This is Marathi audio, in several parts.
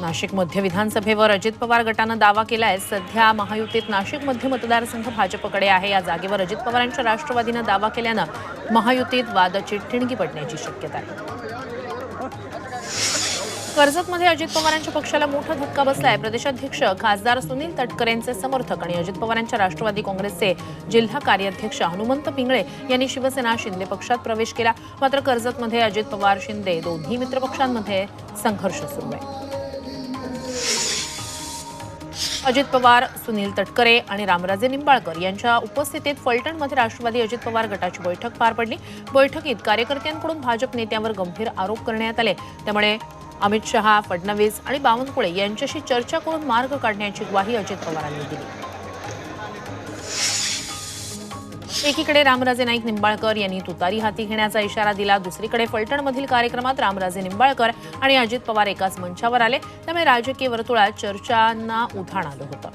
नाशिक मध्य विधानसभेवर अजित पवार गटानं दावा केलाय सध्या महायुतीत नाशिक मध्य मतदारसंघ भाजपकडे आहे. या जागेवर अजित पवारांच्या राष्ट्रवादीनं दावा केल्यानं महायुतीत वादाची ठिणगी पडण्याची शक्यता आहे. कर्जतमध्ये अजित पवारांच्या पक्षाला मोठा धक्का बसलाय. प्रदेशाध्यक्ष खासदार सुनील तटकरेंचे समर्थक आणि अजित पवारांच्या राष्ट्रवादी काँग्रेसचे जिल्हा कार्याध्यक्ष हनुमंत पिंगळे यांनी शिवसेना शिंदे पक्षात प्रवेश केला. मात्र कर्जतमध्ये अजित पवार शिंदे दोन्ही मित्रपक्षांमध्ये संघर्ष सुरू आहे. अजित पवार सुनील तटकरे आणि रामराजे निंबाळकर यांच्या उपस्थितीत फलटणमध्ये राष्ट्रवादी अजित पवार गटाची बैठक पार पडली. बैठकीत कार्यकर्त्यांकडून भाजप नेत्यांवर गंभीर आरोप करण्यात आले. त्यामुळे अमित शहा फडणवीस आणि बावनकुळे यांच्याशी चर्चा करून मार्ग काढण्याची ग्वाही अजित पवारांनी दिली. एकीकडे रामराजे नाईक निंबाळकर यांनी तुतारी हाती घेण्याचा इशारा दिला. दुसरीकडे फलटणमधील कार्यक्रमात रामराजे निंबाळकर आणि अजित पवार एकाच मंचावर आले. त्यामुळे राजकीय वर्तुळात चर्चांना उधाण आलं होतं.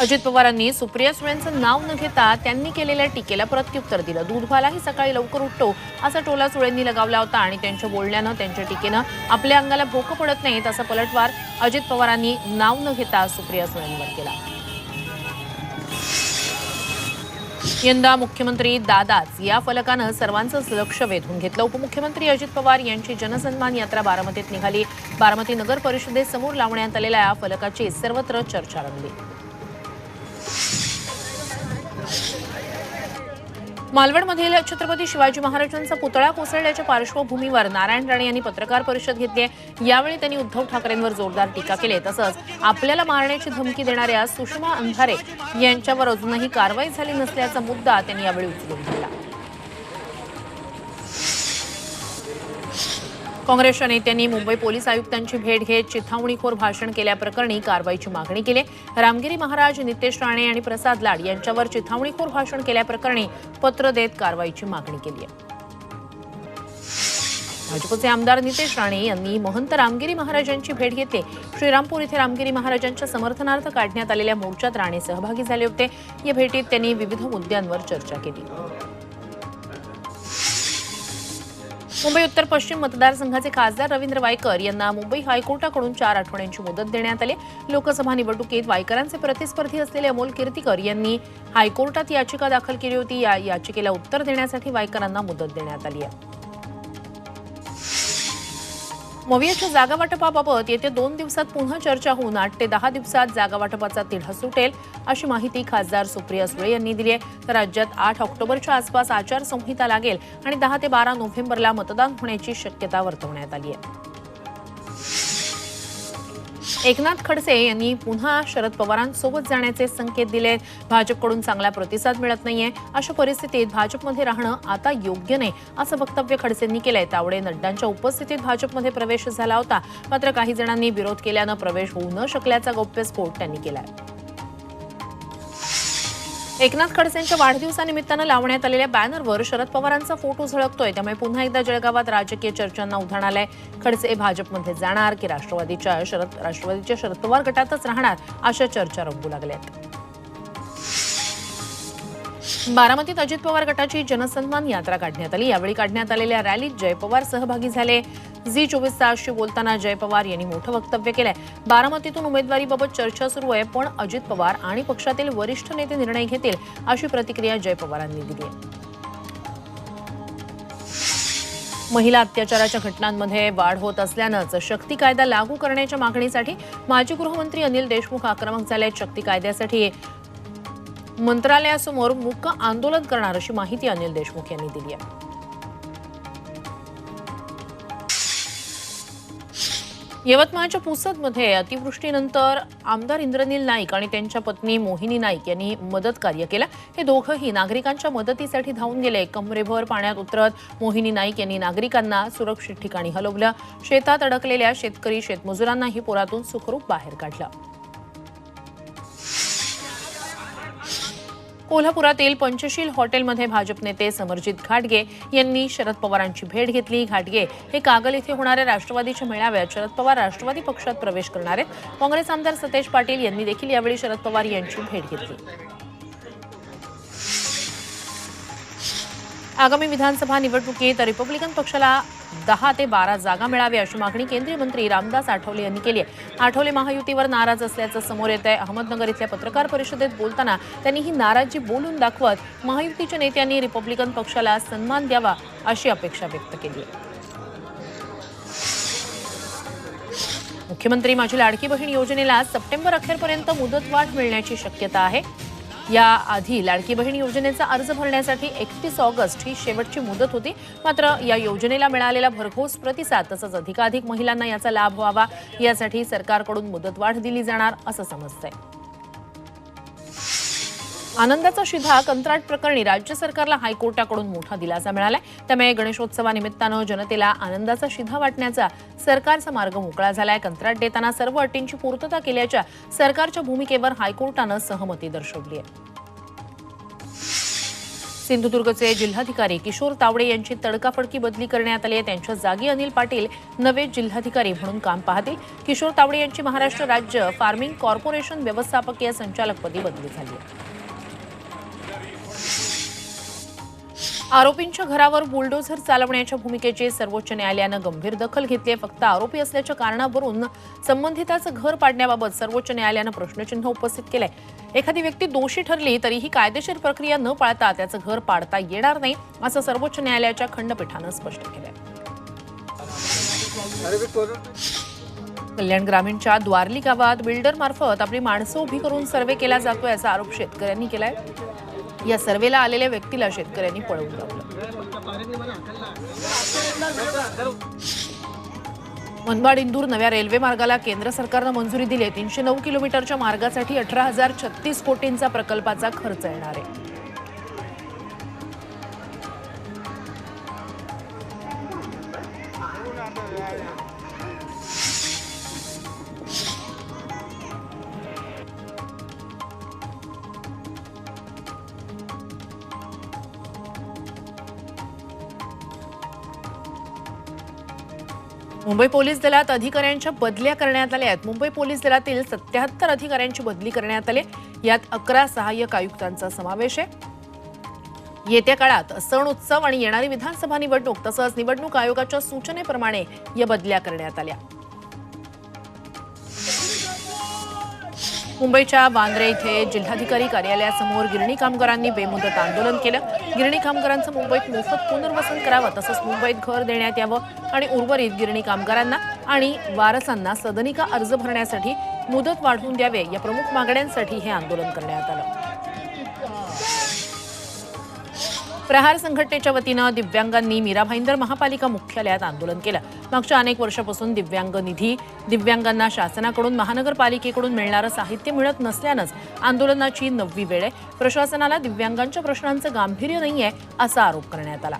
अजित पवारांनी सुप्रिया सुळेंचं नाव न घेता त्यांनी केलेल्या टीकेला प्रत्युत्तर दिलं. दूधवालाही सकाळी लवकर उठतो असा टोला सुळेंनी लगावला होता आणि त्यांच्या बोलण्यानं त्यांच्या टीकेनं आपल्या अंगाला भोकं पडत नाहीत असा पलटवार अजित पवारांनी नाव न घेता सुप्रिया सुळेंवर केला. यंदा मुख्यमंत्री दादाच. या फलकानं सर्वांचंच लक्ष वेधून घेतलं. उपमुख्यमंत्री अजित पवार यांची जनसन्मान यात्रा बारामतीत निघाली. बारामती नगर परिषदेसमोर लावण्यात आलेल्या या फलकाची सर्वत्र चर्चा रंगली. मालवणमधील छत्रपती शिवाजी महाराजांचा पुतळा कोसळल्याच्या पार्श्वभूमीवर नारायण राणे यांनी पत्रकार परिषद घेतली आहे. यावेळी त्यांनी उद्धव ठाकरेंवर जोरदार टीका केली तसंच आपल्याला मारण्याची धमकी देणाऱ्या सुषमा अंधारे यांच्यावर अजूनही कारवाई झाली नसल्याचा मुद्दा त्यांनी यावेळी उचलून धरला. काँग्रेसच्या नेत्यांनी मुंबई पोलीस आयुक्तांची भेट घेत चिथावणीखोर भाषण केल्याप्रकरणी कारवाईची मागणी केली. रामगिरी महाराज नितेश राणे आणि प्रसाद लाड यांच्यावर चिथावणीखोर भाषण केल्याप्रकरणी पत्र देत कारवाईची मागणी केली आहे. भाजपचे आमदार नितेश राणे यांनी महंत रामगिरी महाराजांची भेट घेतली श्रीरामपूर इथे रामगिरी महाराजांच्या समर्थनार्थ काढण्यात आलेल्या मोर्चात राणे सहभागी झाले होते. या भेटीत त्यांनी विविध मुद्द्यांवर चर्चा केली. मुंबई उत्तर पश्चिम मतदारसंघाचे खासदार रवींद्र वायकर यांना मुंबई हायकोर्टाकडून चार आठवड्यांची मुदत देण्यात आली. लोकसभा निवडणुकीत वायकरांचे प्रतिस्पर्धी असलेले अमोल कीर्तीकर यांनी हायकोर्टात याचिका दाखल केली होती. या याचिकेला उत्तर देण्यासाठी वायकरांना मुदत देण्यात आली आहे. मवियाच्या जागा वाटपाबाबत येत्या दोन दिवसात पुन्हा चर्चा होऊन आठ ते दहा दिवसात जागा वाटपाचा तिढा सुटेल अशी माहिती खासदार सुप्रिया सुळे यांनी दिली आहे. तर राज्यात आठ ऑक्टोबरच्या आसपास आचारसंहिता लागेल आणि दहा ते बारा नोव्हेंबरला मतदान होण्याची शक्यता वर्तवण्यात आली आहे. एकनाथ खडसे यांनी पुन्हा शरद पवारांसोबत जाण्याचे संकेत दिले भाजपकडून चांगला प्रतिसाद मिळत नाहीये. अशा परिस्थितीत भाजपमध्ये राहणं आता योग्य नाही असं वक्तव्य खडसेंनी केलंय. त्यामुळे नड्डांच्या उपस्थितीत भाजपमध्ये प्रवेश झाला होता. मात्र काही जणांनी विरोध केल्यानं प्रवेश होऊ न शकल्याचा गौप्यस्फोट त्यांनी केलाय. एकनाथ खडसेंच्या वाढदिवसानिमित्तानं लावण्यात आलेल्या बॅनरवर शरद पवारांचा फोटो झळकतोय. त्यामुळे पुन्हा एकदा जळगावात राजकीय चर्चांना उधाण आलंय. खडसे भाजपमध्ये जाणार की राष्ट्रवादीच्या शरद राष्ट्रवादीच्या शरद पवार गटातच राहणार अशा चर्चा रंगू लागल्यात. बारामतीत अजित पवार गटाची जनसन्मान यात्रा काढण्यात आली. यावेळी काढण्यात आलेल्या रॅलीत जय पवार सहभागी झाले. झी चोवीस तासशी बोलताना जय पवार यांनी मोठं वक्तव्य केलंय. बारामतीतून उमेदवारीबाबत चर्चा सुरू आहे पण अजित पवार आणि पक्षातील वरिष्ठ नेते निर्णय घेतील अशी प्रतिक्रिया जय पवारांनी दिली आहे. महिला अत्याचाराच्या घटनांमध्ये वाढ होत असल्यानंच शक्ती कायदा लागू करण्याच्या मागणीसाठी माजी गृहमंत्री अनिल देशमुख आक्रमक झाले शक्ती कायद्यासाठी. मंत्रालयासमोर मुक्क आंदोलन करणार अशी माहिती अनिल देशमुख यांनी दिली आहे. यवतमाळच्या पुसदमध्ये अतिवृष्टीनंतर आमदार इंद्रनील नाईक आणि त्यांच्या पत्नी मोहिनी नाईक यांनी मदत कार्य केलं. हे दोघंही नागरिकांच्या मदतीसाठी धावून गेले. कमरेभर पाण्यात उतरत मोहिनी नाईक यांनी नागरिकांना सुरक्षित ठिकाणी हलवलं. शेतात अडकलेल्या शेतकरी शेतमजुरांनाही पुरातून सुखरूप बाहेर काढलं. कोल्हापुरातील पंचशील हॉटेलमध्ये भाजप नेते समरजित घाटगे यांनी शरद पवारांची भेट घेतली. घाटगे हे कागल इथे होणाऱ्या राष्ट्रवादीच्या मेळाव्यात शरद पवार राष्ट्रवादी पक्षात प्रवेश करणार आहेत. काँग्रेस आमदार सतेज पाटील यांनी देखील यावेळी शरद पवार यांची भेट घेतली. आगामी विधानसभा निवडणुकीत रिपब्लिकन पक्षाला दहा ते बारा जागा मिळाव्या अशी मागणी केंद्रीय मंत्री रामदास आठवले यांनी केली आहे. आठवले महायुतीवर नाराज असल्याचं समोर येत आहे अहमदनगर इथल्या पत्रकार परिषदेत बोलताना त्यांनी ही नाराजी बोलून दाखवत महायुतीच्या नेत्यांनी रिपब्लिकन पक्षाला सन्मान द्यावा अशी अपेक्षा व्यक्त केली आहे. मुख्यमंत्री माझी लाडकी बहीण योजनेला सप्टेंबर अखेरपर्यंत मुदतवाढ मिळण्याची शक्यता आहे. याआधी लाडकी बहीण योजनेचा अर्ज भरण्यासाठी एकतीस ऑगस्ट ही शेवटची मुदत होती. मात्र या योजनेला मिळालेला भरघोस प्रतिसाद तसंच अधिकाधिक महिलांना याचा लाभ व्हावा यासाठी सरकारकडून मुदतवाढ दिली जाणार असं समजतंय. आनंदाचा शिधा कंत्राट प्रकरणी राज्य सरकारला हायकोर्टाकडून मोठा दिलासा मिळालाय. त्यामुळे गणेशोत्सवानिमित्तानं जनतेला आनंदाचा शिधा वाटण्याचा सरकारचा मार्ग मोकळा झालाय. कंत्राट देताना सर्व अटींची पूर्तता केल्याच्या सरकारच्या भूमिकेवर हायकोर्टानं सहमती दर्शवली आहे सिंधुदुर्गचे जिल्हाधिकारी किशोर तावडे यांची तडकाफडकी बदली करण्यात आली आहे. त्यांच्या जागी अनिल पाटील नवे जिल्हाधिकारी म्हणून काम पाहतील. किशोर तावडे यांची महाराष्ट्र राज्य फार्मिंग कॉर्पोरेशन व्यवस्थापकीय संचालकपदी बदली झाली आहे. आरोपींच्या घरावर बुलडोझर चालवण्याच्या भूमिकेची सर्वोच्च न्यायालयानं गंभीर दखल घेतली आहे. फक्त आरोपी असल्याच्या कारणावरून संबंधिताचं घर पाडण्याबाबत सर्वोच्च न्यायालयानं प्रश्नचिन्ह उपस्थित केलंय. एखादी व्यक्ती दोषी ठरली तरीही कायदेशीर प्रक्रिया न पाळता त्याचं घर पाडता येणार नाही असं सर्वोच्च न्यायालयाच्या खंडपीठानं स्पष्ट केलंय. कल्याण ग्रामीणच्या द्वारली गावात बिल्डर मार्फत आपली माणसं उभी करून सर्वे केला जातोय असा आरोप शेतकऱ्यांनी केलाय. या सर्वेला आलेल्या व्यक्तीला शेतकऱ्यांनी पळवून लावलं. मनमाड इंदूर नव्या रेल्वे मार्गाला केंद्र सरकारनं मंजुरी दिली आहे. तीनशे नऊ किलोमीटरच्या मार्गासाठी अठरा हजार छत्तीस कोटींचा प्रकल्पाचा खर्च येणार आहे. मुंबई पोलीस दलात अधिकाऱ्यांच्या बदल्या करण्यात आल्या आहेत. मुंबई पोलीस दलातील सत्याहत्तर अधिकाऱ्यांची बदली करण्यात आली. यात अकरा सहाय्यक आयुक्तांचा समावेश आहे. येत्या काळात सण उत्सव आणि येणारी विधानसभा निवडणूक तसंच निवडणूक आयोगाच्या सूचनेप्रमाणे या बदल्या करण्यात आल्या. मुंबईच्या वांद्रे इथे जिल्हाधिकारी कार्यालयासमोर गिरणी कामगारांनी बेमुदत आंदोलन केलं. गिरणी कामगारांचं मुंबईत मोफत पुनर्वसन करावं तसंच मुंबईत घर देण्यात यावं आणि उर्वरित गिरणी कामगारांना आणि वारसांना सदनिका अर्ज भरण्यासाठी मुदत वाढवून द्यावे या प्रमुख मागण्यांसाठी हे आंदोलन करण्यात आलं. प्रहार संघटनेच्या वतीनं दिव्यांगांनी मीरा भाईंदर महापालिका मुख्यालयात आंदोलन केलं. मागच्या अनेक वर्षापासून दिव्यांग निधी दिव्यांगांना शासनाकडून महानगरपालिकेकडून मिळणारं साहित्य मिळत नसल्यानंच आंदोलनाची नववी वेळ आहे. प्रशासनाला दिव्यांगांच्या प्रश्नांचं गांभीर्य नाहीये असा आरोप करण्यात आला.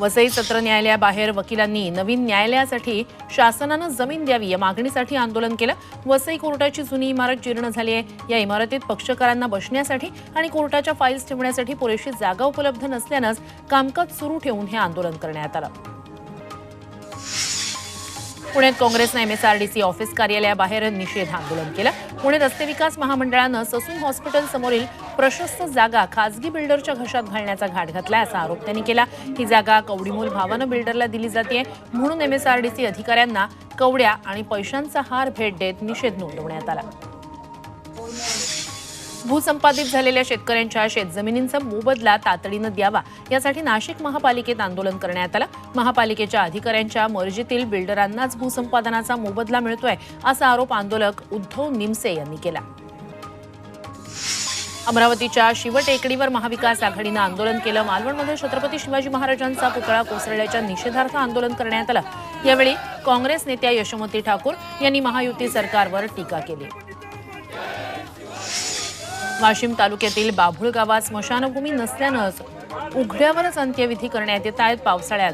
वसई सत्र न्यायालयाबाहेर वकिलांनी नवीन न्यायालयासाठी शासनानं जमीन द्यावी या मागणीसाठी आंदोलन केलं. वसई कोर्टाची जुनी इमारत जीर्ण झाली आहे. या इमारतीत पक्षकारांना बसण्यासाठी आणि कोर्टाच्या फाईल्स ठेवण्यासाठी पुरेशी जागा उपलब्ध नसल्यानंच कामकाज सुरू ठेवून हे आंदोलन करण्यात आलं. पुण्यात काँग्रेसनं एमएसआरडीसी ऑफिस कार्यालयाबाहेर निषेध आंदोलन केलं. पुणे रस्ते विकास महामंडळानं ससून हॉस्पिटल समोरील प्रशस्त जागा खासगी बिल्डरच्या घशात घालण्याचा घाट घातलाय असा आरोप त्यांनी केला. ही जागा कवडीमोल भावानं बिल्डरला दिली जाते म्हणून एमएसआरडीसी अधिकाऱ्यांना कवड्या आणि पैशांचा हार भेट देत निषेध नोंदवण्यात आला. भूसंपादित झालेल्या शेतकऱ्यांच्या शेतजमिनींचा मोबदला तातडीनं द्यावा. यासाठी नाशिक महापालिकेत आंदोलन करण्यात आलं. महापालिकेच्या अधिकाऱ्यांच्या मर्जीतील बिल्डरांनाच भूसंपादनाचा मोबदला मिळतोय असा आरोप आंदोलक उद्धव निमसे यांनी केला. अमरावतीच्या शिवटेकडीवर महाविकास आघाडीनं आंदोलन केलं. मालवणमध्ये छत्रपती शिवाजी महाराजांचा पुतळा कोसळल्याच्या निषेधार्थ आंदोलन करण्यात आलं. यावेळी काँग्रेस नेत्या यशोमती ठाकूर यांनी महायुती सरकारवर टीका केली. वाशिम तालुक्यातील बाभुळ गावात स्मशानभूमी नसल्यानंच उघड्यावरच अंत्यविधी करण्यात येत आहेत पावसाळ्यात.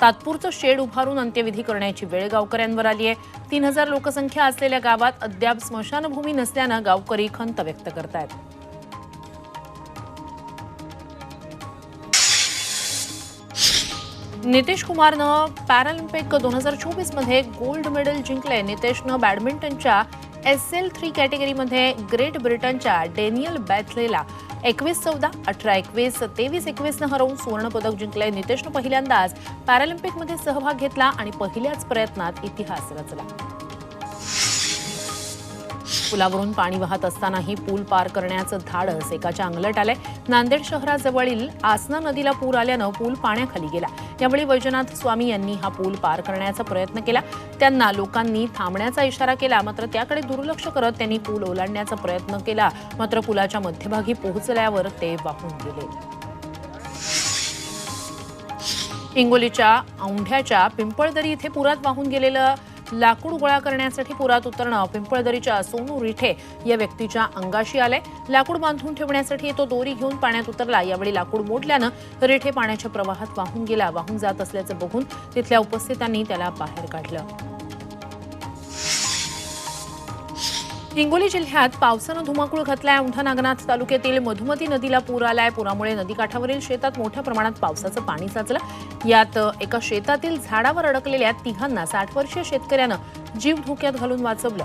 तात्पुरतं शेड उभारून अंत्यविधी करण्याची वेळ गावकऱ्यांवर आली आहे. तीन हजार लोकसंख्या असलेल्या गावात अद्याप स्मशानभूमी नसल्यानं गावकरी खंत व्यक्त करतायत. नितेश कुमारनं पॅरालिम्पिक दोन हजार चोवीसमध्ये गोल्ड मेडल जिंकले नितेशनं बॅडमिंटनच्या एस एल थ्री कॅटेगरीमध्ये ग्रेट ब्रिटनच्या डेनियल बॅथलेला एकवीस चौदा अठरा एकवीस तेवीस एकवीसनं हरवून सुवर्णपदक जिंकले नितेशनं पहिल्यांदाच. पॅरालिम्पिकमध्ये सहभाग घेतला आणि पहिल्याच प्रयत्नात इतिहास रचला. पुलावरून पाणी वाहत असतानाही पूल पार करण्याचं धाडस एकाच्या अंगलट आलंय. नांदेड शहराजवळील आसना नदीला पूर आल्यानं पूल पाण्याखाली गेला. यावेळी वैजनाथ स्वामी यांनी हा पूल पार करण्याचा प्रयत्न केला. त्यांना लोकांनी थांबण्याचा इशारा केला. मात्र त्याकडे दुर्लक्ष करत त्यांनी पूल ओलांडण्याचा प्रयत्न केला. मात्र पुलाच्या मध्यभागी पोहोचल्यावर ते वाहून गेले. हिंगोलीच्या औंढ्याच्या पिंपळदरी इथे पुरात वाहून गेलेलं लाकूड गोळा करण्यासाठी पुरात उतरणं पिंपळदरीच्या सोनू रिठे या व्यक्तीच्या अंगाशी आलंय. लाकूड बांधून ठेवण्यासाठी तो दोरी घेऊन पाण्यात उतरला. यावेळी लाकूड मोडल्यानं रिठे पाण्याच्या प्रवाहात वाहून गेला. वाहून जात असल्याचं बघून तिथल्या उपस्थितांनी त्याला बाहेर काढलं. हिंगोली जिल्ह्यात पावसानं धुमाकूळ घातलाय. औंढा नागनाथ तालुक्यातील मधुमती नदीला पूर आलाय. पुरामुळे नदीकाठावरील शेतात मोठ्या प्रमाणात पावसाचं पाणी साचलं. यात एका शेतातील झाडावर अडकलेल्या तिघांना साठ वर्षीय शेतकऱ्यानं जीव धोक्यात घालून वाचवलं.